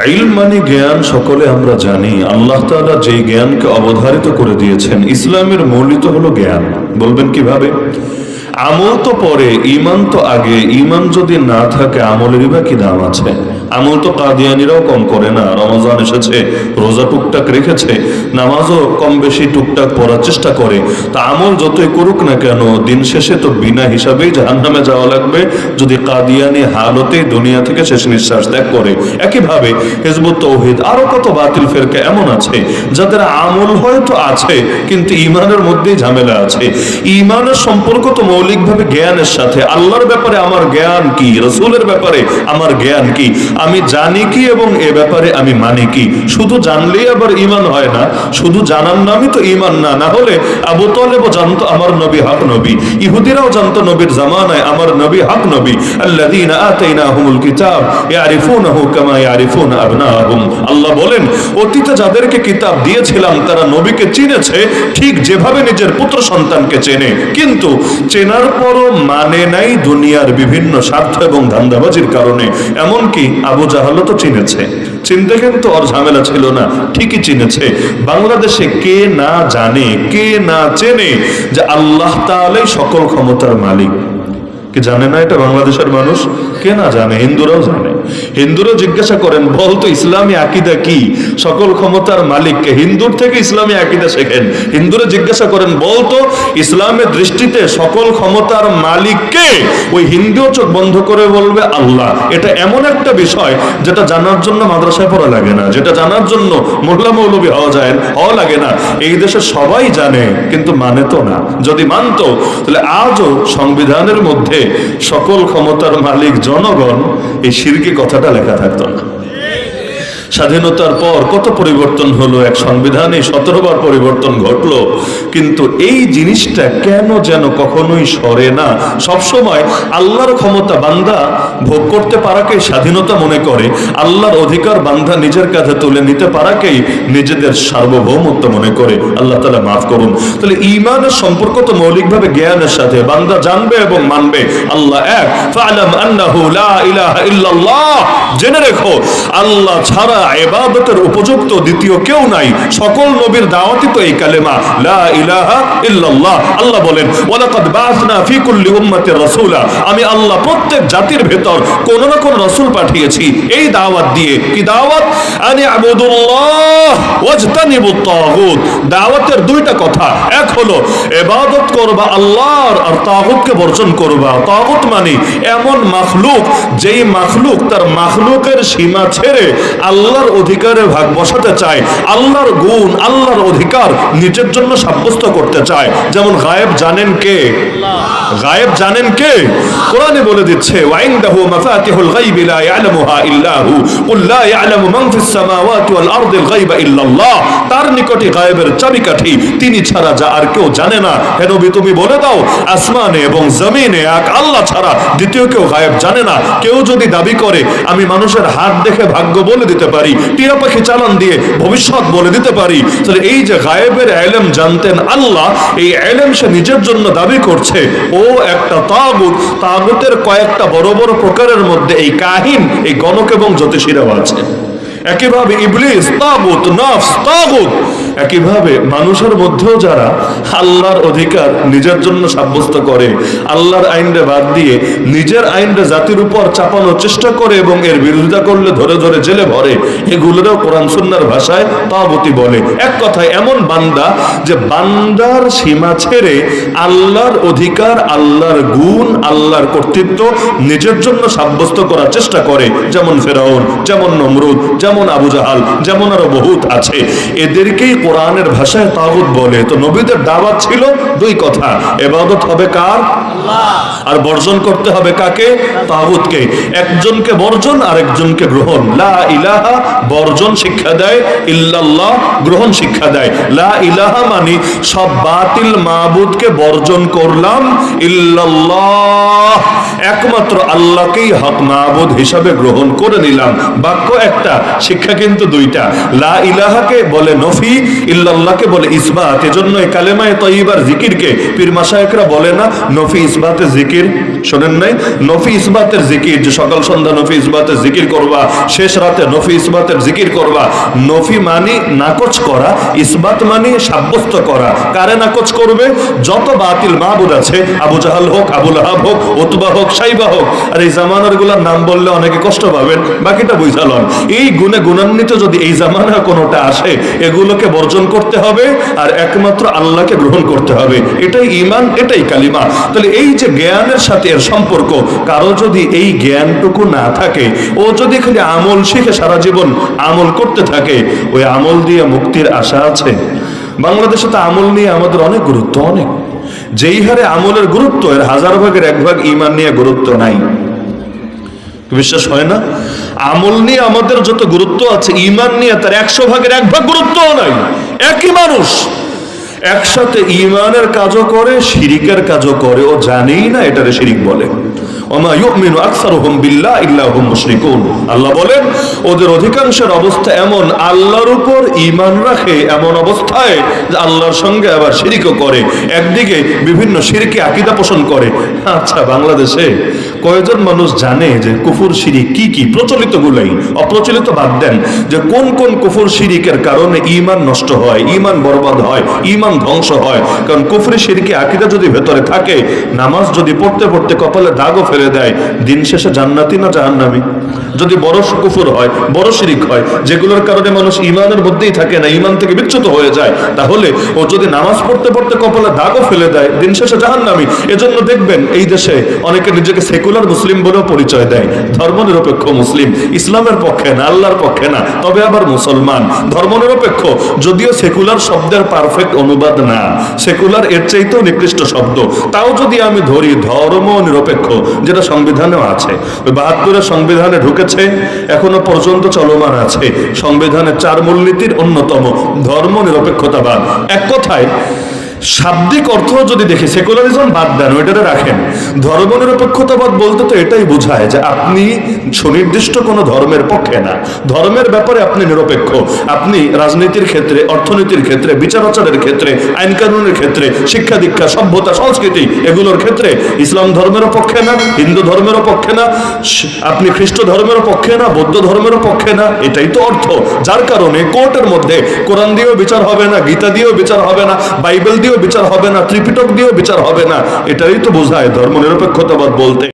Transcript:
ইলম মানে জ্ঞান, সকলে আমরা জানি। আল্লাহ তালা যে জ্ঞানকে অবধারিত করে দিয়েছেন, ইসলামের মৌলিত হলো জ্ঞান। বলবেন কীভাবে? আমল তো পরে ইমান তো আগে। ইমান যদি না থাকে, আমলেরই বা কি দাম আছে? আমল তো কাদিয়ানিরাও কম করে না, রমজান এসেছে, রোজা টুকটাক রেখেছে, নামাজও কম বেশি টুকটাক পড়ার চেষ্টা করে। তা আমল যতই করুক না কেন, দিন শেষে তো বিনা হিসাবেই জাহান্নামে যাওয়া লাগবে, যদি কাদিয়ানি হালতে দুনিয়া থেকে শেষ নিঃশ্বাস ত্যাগ করে। একইভাবে হেজবুত তৌহিদ, আরও কত বাতিল ফেরকে এমন আছে, যাদের আমল হয়তো আছে, কিন্তু ইমানের মধ্যেই ঝামেলা আছে। ইমানের সম্পর্ক তো মৌলিকভাবে জ্ঞানের সাথে, আল্লাহর ব্যাপারে আমার জ্ঞান কি, রসুলের ব্যাপারে আমার জ্ঞান কি? আমি জানি কি এবং এ ব্যাপারে আমি মানি কি। শুধু জানলেই আবার ইমান হয় না, শুধু জানার নামই তো ইমান না না হলে আবু তলেবও জানতো আমার নবী হক নবী, ইহুদিরাও জানতো নবীর জামানায় আমার নবী হক নবী। আল্লাযীনা আতাইনাহুমুল কিতাব কামা ইয়ারিফুন আবনাহুম। আল্লাহ বলেন, অতীতে যাদেরকে কিতাব দিয়েছিলাম, তারা নবীকে চিনেছে, ঠিক যেভাবে নিজের পুত্র সন্তানকে চেনে। কিন্তু চেনার পরও মানে নাই দুনিয়ার বিভিন্ন স্বার্থ এবং ধান্দাবাজির কারণে। এমনকি আবু জাহালও তো চিনেছে। চিনতে কিন্তু ওর ঝামেলা ছিল না, ঠিকই চিনেছে। বাংলাদেশে কে না জানে, কে না চেনে যে আল্লাহ তাআলাই সকল ক্ষমতার মালিক। কে জানে না এটা বাংলাদেশের মানুষ? কে না জানে? হিন্দুরাও জানে। হিন্দুরাও জিজ্ঞাসা করেন বলতো ইসলামী আকিদা কি? সকল ক্ষমতার মালিককে হিন্দুর থেকে ইসলামী আকিদা শেখেন। হিন্দুরা জিজ্ঞাসা করেন বলতো ইসলামের দৃষ্টিতে সকল ক্ষমতার মালিককে ওই হিন্দুও চোখ বন্ধ করে বলবে, আল্লাহ। এটা এমন একটা বিষয় যেটা জানার জন্য মাদ্রাসায় পড়া লাগে না, যেটা জানার জন্য মোল্লা মৌলবী হওয়া যায়, হওয়া লাগে না। এই দেশে সবাই জানে, কিন্তু মানে তো না। যদি মানতো, তাহলে আজও সংবিধানের মধ্যে সকল ক্ষমতার মালিক জনগণ এই সিরকি কথাটা লেখা থাকতো না। স্বাধীনতার পর কত পরিবর্তন হলো, এক সংবিধানে সতেরো বার পরিবর্তন ঘটলো, কিন্তু এই জিনিসটা কেন যেন কখনোই সরে না? সবসময় আল্লাহর ক্ষমতা বান্দা ভোগ করতে পারাকেই স্বাধীনতা মনে করে, আল্লাহর অধিকার বান্দা নিজের কাছে তুলে নিতে পারাকেই নিজেদের সার্বভৌমত্ব মনে করে। আল্লাহ তালা মাফ করুন। তাহলে ইমানের সম্পর্ক তো মৌলিকভাবে জ্ঞানের সাথে, বান্দা জানবে এবং মানবে। আল্লাহ এক জেনে রেখো, আল্লাহ ছাড়া এবাদতের উপযুক্ত দ্বিতীয় কেউ নাই। সকল নবীর দাওয়াতই তো এই কালেমা। লা ইলাহা ইল্লাল্লাহ। আল্লাহ বলেন, ওয়ালাকাদ বাআসনা ফি কুল্লি উম্মাতির রাসূলা। আমি আল্লাহ প্রত্যেক জাতির ভেতর কোন না কোন রাসূল পাঠিয়েছি। এই দাওয়াত দিয়ে কি দাওয়াত? আনি আবুদুল্লাহ ওয়াজতানিবুত তাগুত দাওয়াতের দুইটা কথা। এক হলো ইবাদত করবা আল্লাহর আর তাগুতকে বর্জন করবা। তাগুত মানে এমন মাখলুক, যেই মাখলুক তার মাখলুকের সীমা ছেড়ে আল্লাহর অধিকারে ভাগ বসাতে চায়, আল্লাহর গুণ, আল্লাহর অধিকার নিজের জন্য সাব্যস্ত করতে চায়। যেমন গায়েব জানেন কে? গায়েব জানেন কে? কোরআনে বলে দিচ্ছে, ওয়াইনদাহু মাফাতিহুল গায়বি লা ইয়ালামুহা ইল্লা হু কুল লা ইয়ালামু মান ফিস সামাওয়াতি ওয়াল আরদিল গায়বা ইল্লাল্লাহ। তার নিকটে গায়েবের চাবিকাঠি তিনি ছাড়া যা আর কেউ জানে না। হে নবী, তুমি বলে দাও, আসমানে এবং জমিনে এক আল্লাহ ছাড়া দ্বিতীয় কেউ গায়েব জানে না। কেউ যদি দাবি করে, আমি মানুষের হাত দেখে ভাগ্য বলে দিতে পারি টিয়া পাখি চালান দিয়ে ভবিষ্যৎ বলে দিতে পারি। তাহলে এই যে গায়েবের এলেম জানতেন আল্লাহ, এই এলেম সে নিজের জন্য দাবি করছে। ও একটা তাগুত, তাগুতের কয়েকটা বড় বড় প্রকারের মধ্যে এই কাহিন, এই গণক এবং জ্যোতিষীরাও আছে। একইভাবে ইবলিস, তাগুত, নফস, তাগুত। একইভাবে মানুষের মধ্যেও যারা আল্লাহর অধিকার নিজের জন্য সাব্যস্ত করে, আল্লাহর আইনরে বাদ দিয়ে নিজের আইনরে জাতির উপর চাপানোর চেষ্টা করে এবং এর বিরোধিতা করলে ধরে ধরে জেলে ভরে, এগুলোরও কোরআন সুন্নার ভাষায় তাবতি বলে। এক কথায় এমন বান্দা যে বান্দার সীমা ছেড়ে আল্লাহর অধিকার, আল্লাহর গুণ, আল্লাহর কর্তৃত্ব নিজের জন্য সাব্যস্ত করার চেষ্টা করে। যেমন ফেরাউন, যেমন নমরুদ, যেমন আবু জাহাল, যেমন আরও বহুত আছে। এদেরকেই কোরআনের ভাষায় তাগুত বলে। তো নবীদের দাওয়াত ছিল দুই কথা। এবাদত হবে কার? আর বর্জন করতে হবে কাকে? তাগুতকে। একজনকে বর্জন আর একজনকে গ্রহণ। লা ইলাহা বর্জন শিক্ষা দেয়, ইল্লাল্লাহ গ্রহণ শিক্ষা দেয়। লা ইলাহা মানে সব বাতিল মাবুদকে বর্জন করলাম, ইল্লাল্লাহ। একমাত্র আল্লাহকেই হক মাবুদ হিসাবে গ্রহণ করে নিলাম। বাক্য একটা, শিক্ষা কিন্তু দুইটা। লা ইলাহাকে বলে নফি, ইল্লাল্লাহকে বলে ইসবাত। এজন্য এই কালেমায়ে তৈবার জিকিরকে পীর মাসায়েকরা বলে না, নফি ইসবাতে জিকির শোনেন নাই? নফি ইসবাতের জিকির, যে সকাল সন্ধ্যা নফি ইসবাতের জিকির করবা, শেষ রাতে নফি ইসবাতের জিকির করবা। নফি মানি নাকচ করা, ইসবাত মানি সাব্যস্ত করা। কারে নাকচ করবে? যত বাতিল মাহবুদ আছে, আবু জাহাল হোক আবুল আহাব হোক ওতবা হোক, সাইবা হোক। আর এই জামানারগুলার নাম বললে অনেকে কষ্ট পাবেন, বাকিটা বুঝালন এই গুণে গুণান্বিত যদি এই জামানা কোনোটা আসে, এগুলোকে বর্জন করতে হবে, আর একমাত্র আল্লাহকে গ্রহণ করতে হবে। এটাই ইমান এটাই কালিমা। তাহলে এই যে জ্ঞানের সাথে এর সম্পর্ক। কারও যদি এই জ্ঞানটুকু না থাকে, ও যদি খালি আমল শিখে সারা জীবন আমল করতে থাকে, ওই আমল দিয়ে মুক্তির আশা আছে। বাংলাদেশে তো আমল নিয়ে আমাদের অনেক গুরুত্ব, অনেক। যেই হারে আমলের গুরুত্ব, এর হাজার ভাগের এক ভাগ ইমান নিয়ে গুরুত্ব নাই। বিশ্বাস হয় না? আমল নিয়ে আমাদের যত গুরুত্ব আছে, ইমান নিয়ে তার একশো ভাগের এক ভাগ গুরুত্ব নাই। একই মানুষ। একসাথে ইমানের কাজও করে, শিরিকের কাজও করে, ও জানেই না এটারে শিরিক বলে। আল্লাহ বলেন, ওদের অধিকাংশের অবস্থা এমন, আল্লাহর উপর ঈমান রাখে এমন অবস্থায় যে আল্লাহর সঙ্গে আবার শিরিকও করে, একদিকে বিভিন্ন শিরকে আকীদা পোষণ করে। আচ্ছা বাংলাদেশে কয়জন মানুষ জানে যে কুফুর শিরিক কি কি? প্রচলিত গুলাই অপ্রচলিত বাদ দেন যে কোন কোন কুফুর শিরিকের কারণে ঈমান নষ্ট হয়, ঈমান বরবাদ হয়, ঈমান ধ্বংস হয়। কারণ কুফরি শিরকে আকীদা যদি ভেতরে থাকে, নামাজ যদি পড়তে পড়তে কপালে দাগও ফেলে দেয়, দিন শেষে জান্নাতি না জাহান্নামি? যদি বড় কুফুর হয়, বড় শিরিক হয়, যেগুলোর কারণে মানুষ ইমানের মধ্যেই থাকে না ইমান থেকে বিচ্যুত হয়ে যায়, তাহলে ও যদি নামাজ পড়তে পড়তে কপালে দাগও ফেলে দেয়, দিন শেষে জাহান্নামি? এজন্য দেখবেন এই দেশে অনেকে নিজেকে সেকুলার মুসলিম বলেও পরিচয় দেয়। ধর্মনিরপেক্ষ মুসলিম ইসলামের পক্ষে না, আল্লাহর পক্ষে না, তবে আবার মুসলমান। ধর্মনিরপেক্ষ, যদিও সেকুলার শব্দের পারফেক্ট অনুবাদ না। সেকুলার এর চাইতেও নিকৃষ্ট শব্দ। তাও যদি আমি ধরি ধর্ম নিরপেক্ষ যেটা সংবিধানেও আছে। বাহাত্তরের সংবিধানে ঢুকেছে, এখনও পর্যন্ত চলমান আছে। সংবিধানের চার মূলনীতির অন্যতম ধর্ম নিরপেক্ষতাবাদ এক কথায় শাব্দিক অর্থ যদি দেখি সেকুলারিজম বাদ দেন, ওইটাতে রাখেন। ধর্মনিরপেক্ষতাবাদ বলতে তো এটাই বোঝায় যে আপনি সুনির্দিষ্ট কোনো ধর্মের পক্ষে না। ধর্মের ব্যাপারে আপনি নিরপেক্ষ। আপনি রাজনীতির ক্ষেত্রে, অর্থনীতির ক্ষেত্রে বিচার আচারের ক্ষেত্রে আইন কানুনের ক্ষেত্রে, শিক্ষা দীক্ষা, সভ্যতা, সংস্কৃতি, এগুলোর ক্ষেত্রে ইসলাম ধর্মেরও পক্ষে না, হিন্দু ধর্মেরও পক্ষে না আপনি খ্রিস্ট ধর্মেরও পক্ষে না, বৌদ্ধ ধর্মেরও পক্ষে না, এটাই তো অর্থ। যার কারণে কোর্টের মধ্যে কোরআন দিয়েও বিচার হবে না, গীতা দিয়েও বিচার হবে না, বাইবেল দিয়েও বিচার হবে না ত্রিপিটক দিয়েও বিচার হবে না এটাই তো বোঝায় ধর্ম নিরপেক্ষতাবাদ বলতে।